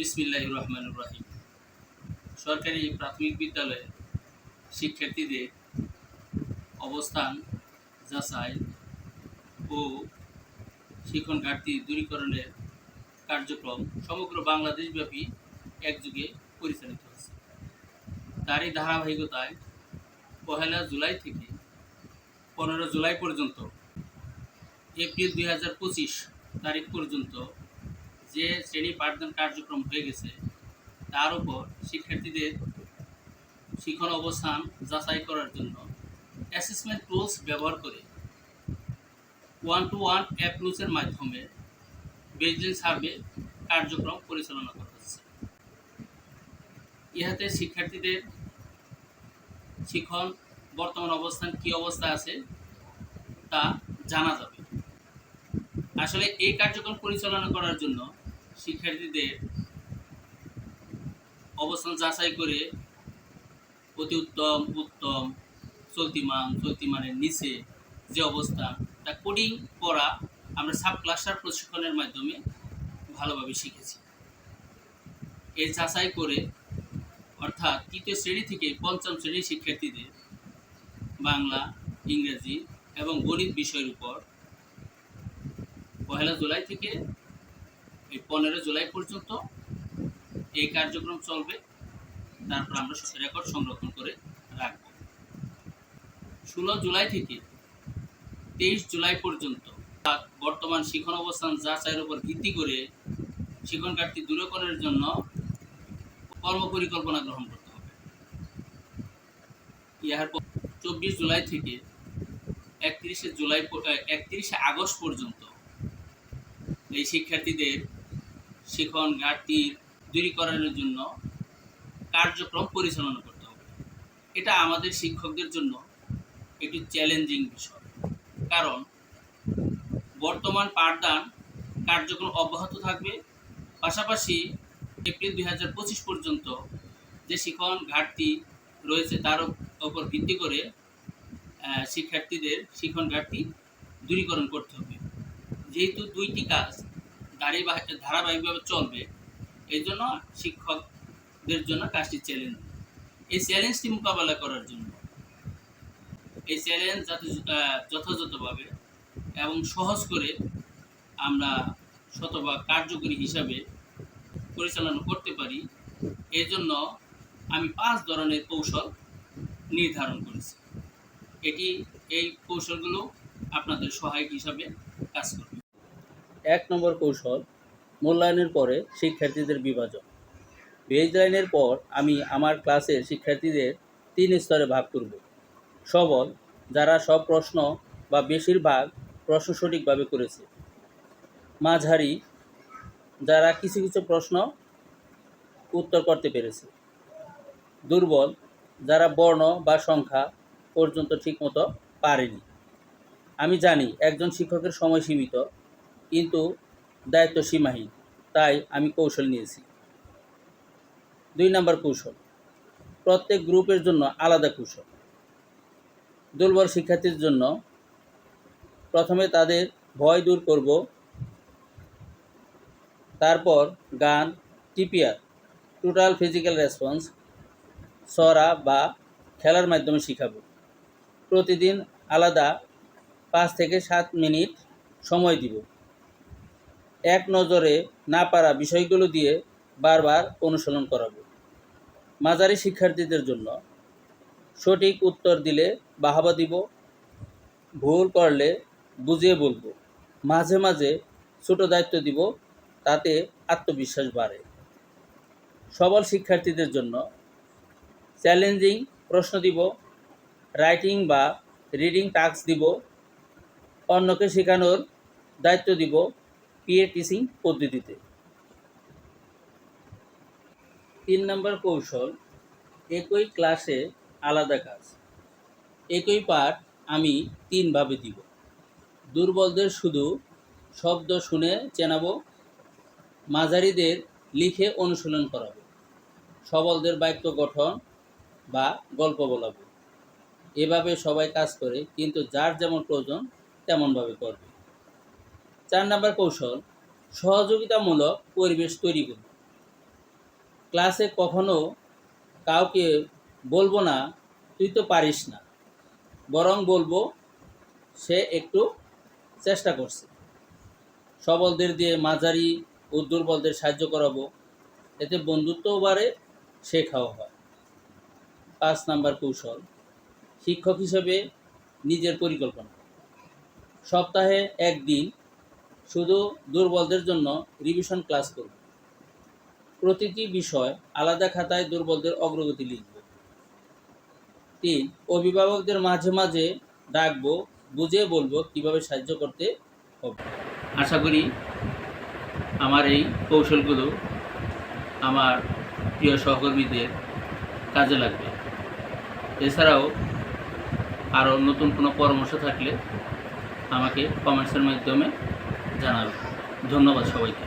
বিসমিল্লাহ রহমান রাহিম সরকারি প্রাথমিক বিদ্যালয়ে শিক্ষার্থীদের অবস্থান, যাচাই ও শিক্ষণ ঘাটতি দূরীকরণের কার্যক্রম সমগ্র বাংলাদেশব্যাপী একযুগে পরিচালিত হচ্ছে তারই ধারাবাহিকতায় পহেলা জুলাই থেকে পনেরো জুলাই পর্যন্ত, এপ্রিল দুই হাজার পঁচিশ তারিখ পর্যন্ত যে শ্রেণি পাঠদান কার্যক্রম হয়ে গেছে, তার উপর শিক্ষার্থীদের শিক্ষণ অবস্থান যাচাই করার জন্য অ্যাসেসমেন্ট টুলস ব্যবহার করে ওয়ান টু ওয়ান অ্যাপ্রোচের মাধ্যমে বেজলিন সার্ভে কার্যক্রম পরিচালনা করা হচ্ছে। ইহাতে শিক্ষার্থীদের শিক্ষণ বর্তমান অবস্থান কি অবস্থা আছে তা জানা যাবে। আসলে এই কার্যক্রম পরিচালনা করার জন্য শিক্ষার্থীদের অবস্থান যাচাই করে অতি উত্তম উত্তম, চলতিমান, চলতিমানের নিচে যে অবস্থা, তা কোডিং করা আমরা সাব ক্লাস্টার প্রশিক্ষণের মাধ্যমে ভালোভাবে শিখেছি। এই যাচাই করে অর্থাৎ তৃতীয় শ্রেণি থেকে পঞ্চম শ্রেণির শিক্ষার্থীদের বাংলা, ইংরেজি এবং গণিত বিষয়ের উপর পহেলা জুলাই থেকে এই পনেরো জুলাই পর্যন্ত এই কার্যক্রম চলবে। তারপর আমরা রেকর্ড সংরক্ষণ করে রাখব। ষোলো জুলাই থেকে তেইশ জুলাই পর্যন্ত বর্তমান শিক্ষণ অবস্থান যাচাইয়ের উপর ভিত্তি করে শিক্ষণ ঘাটতি দূরীকরণের জন্য কর্মপরিকল্পনা গ্রহণ করতে হবে। ইহার পর চব্বিশ জুলাই থেকে একত্রিশে জুলাই একত্রিশে আগস্ট পর্যন্ত এই শিক্ষার্থীদের শিখন ঘাটতির দূরীকরণের জন্য কার্যক্রম পরিচালনা করতে হবে। এটা আমাদের শিক্ষকদের জন্য একটু চ্যালেঞ্জিং বিষয়। কারণ বর্তমান পাঠদান কার্যক্রম অব্যাহত থাকবে। পাশাপাশি এপ্রিল দুই হাজার পঁচিশ পর্যন্ত যে শিখন, ঘাটতি রয়েছে তার উপর ভিত্তি করে শিক্ষার্থীদের শিখন, ঘাটতি দূরীকরণ করতে হবে। যেহেতু দুইটি কাজ দাঁড়িয়ে ধারাবাহিকভাবে চলবে, এই জন্য শিক্ষকদের জন্য কাজটি চ্যালেঞ্জ এই চ্যালেঞ্জটি মোকাবেলা করার জন্য। এই চ্যালেঞ্জ যাতে, যথাযথভাবে এবং সহজ করে আমরা শতভাগ কার্যকরী হিসাবে পরিচালনা করতে পারি এই জন্য আমি পাঁচ ধরনের কৌশল নির্ধারণ করেছি। এটি, এই কৌশলগুলো আপনাদের সহায়ক হিসাবে কাজ করবে। এক নম্বর কৌশল মূল্যায়নের পরে শিক্ষার্থীদের বিভাজন। বেজলাইনের পর আমি আমার ক্লাসের শিক্ষার্থীদের তিন স্তরে ভাগ করব। সবল, যারা সব প্রশ্ন বা বেশিরভাগ প্রশ্ন সঠিকভাবে করেছে। মাঝারি, যারা কিছু কিছু প্রশ্ন উত্তর করতে পেরেছে। দুর্বল, যারা বর্ণ বা সংখ্যা পর্যন্ত ঠিকমতো পারেনি। আমি জানি একজন শিক্ষকের সময় সীমিত কিন্তু দায়িত্ব সীমাহীন তাই আমি কৌশল নিয়েছি। দুই নম্বর কৌশল, প্রত্যেক গ্রুপের জন্য আলাদা কৌশল। দুর্বল শিক্ষার্থীর জন্য প্রথমে তাদের ভয় দূর করব, তারপর গান, টিপিআর, টোটাল ফিজিক্যাল রেসপন্স সরা বা খেলার মাধ্যমে শিখাবো। প্রতিদিন আলাদা পাঁচ থেকে সাত মিনিট সময় দিব। এক নজরে না পারা বিষয়গুলো দিয়ে বারবার অনুশীলন করাবো। মাঝারি শিক্ষার্থীদের জন্য সঠিক উত্তর দিলে বাহাবা দিব, ভুল করলে বুঝিয়ে বলব, মাঝে মাঝে ছোট দায়িত্ব দিব, তাতে আত্মবিশ্বাস বাড়ে। সবল শিক্ষার্থীদের জন্য চ্যালেঞ্জিং প্রশ্ন দিব, রাইটিং বা রিডিং টাস্ক দিব, অন্যকে শেখানোর দায়িত্ব দিব পিএ টিচিং পদ্ধতিতে। তিন নম্বর কৌশল, একই ক্লাসে আলাদা কাজ। একই পাঠ আমি তিনভাবে দিব। দুর্বলদের শুধু শব্দ শুনে চেনাবো, মাঝারিদের লিখে অনুশীলন করাবো, সবলদের বাক্য গঠন বা গল্প বলাবো। এভাবে সবাই কাজ করে, কিন্তু যার যেমন প্রয়োজন তেমনভাবে করবে। চার নম্বর কৌশল, সহযোগিতামূলক পরিবেশ তৈরি করব ক্লাসে কখনো কাউকে বলব না, তুই তো পারিস না। বরং বলব, সে একটু চেষ্টা করছে। সবলদের দিয়ে মাঝারি ও দুর্বলদের সাহায্য করাবো, এতে বন্ধুত্বও বাড়ে, শেখাও হয়। পাঁচ নাম্বার কৌশল, শিক্ষক হিসেবে নিজের পরিকল্পনা। সপ্তাহে একদিন শুধু দুর্বলদের জন্য রিভিশন ক্লাস করব। প্রতিটি বিষয় আলাদা খাতায় দুর্বলদের অগ্রগতি লিখব। তিন, অভিভাবকদের মাঝে মাঝে ডাকবো বুঝে বলব কীভাবে সাহায্য করতে হবে। আশা করি আমার এই কৌশলগুলো আমার প্রিয় সহকর্মীদের কাজে লাগবে। এছাড়াও আরও নতুন কোনো পরামর্শ থাকলে আমাকে কমেন্টসের মাধ্যমে জানাবে ধন্যবাদ সবাইকে।